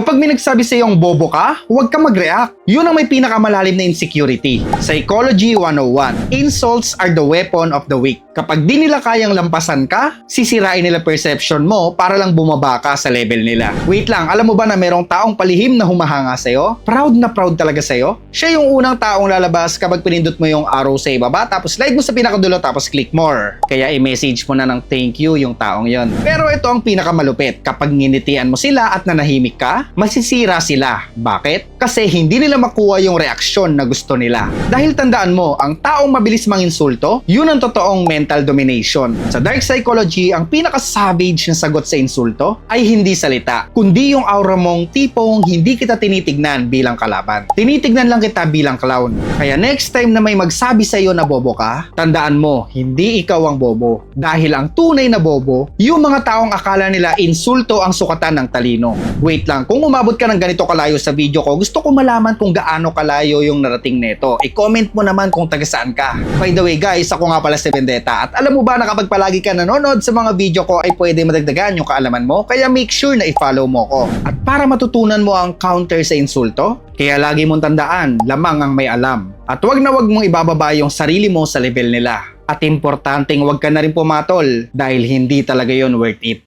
Kapag may nagsabi sa iyong bobo ka, huwag ka mag-react. Yun ang may pinakamalalim na insecurity. Psychology 101. Insults are the weapon of the weak. Kapag di nila kayang lampasan ka, sisirain nila perception mo para lang bumaba ka sa level nila. Wait lang, alam mo ba na merong taong palihim na humahanga sa'yo? Proud na proud talaga sa'yo? Siya yung unang taong lalabas kapag pinindot mo yung arrow sa ibaba, tapos slide mo sa pinakadulo, tapos click more. Kaya i-message mo na ng thank you yung taong yon. Pero ito ang pinakamalupit. Kapag nginitian mo sila at nanahimik ka, masisira sila. Bakit? Kasi hindi nila makuha yung reaksyon na gusto nila. Dahil tandaan mo, ang taong mabilis manginsulto, yun ang totoong mental domination. Sa dark psychology, ang pinaka-savage na sagot sa insulto ay hindi salita, kundi yung aura mong tipong hindi kita tinitignan bilang kalaban. Tinitignan lang kita bilang clown. Kaya next time na may magsabi sa iyo na bobo ka, tandaan mo, hindi ikaw ang bobo. Dahil ang tunay na bobo, yung mga taong akala nila insulto ang sukatan ng talino. Wait lang, kung umabot ka ng ganito kalayo sa video ko, gusto ko malaman kung gaano kalayo yung narating neto. I-comment mo naman kung taga saan ka. By the way guys, ako nga pala si Vendetta at alam mo ba na kapag palagi ka nanonood sa mga video ko ay pwede madagdagan yung kaalaman mo kaya make sure na i-follow mo ko. At para matutunan mo ang counter sa insulto, kaya lagi mong tandaan, lamang ang may alam. At wag na wag mong ibababa yung sarili mo sa level nila. At importanteng wag ka na rin pumatol dahil hindi talaga yon worth it.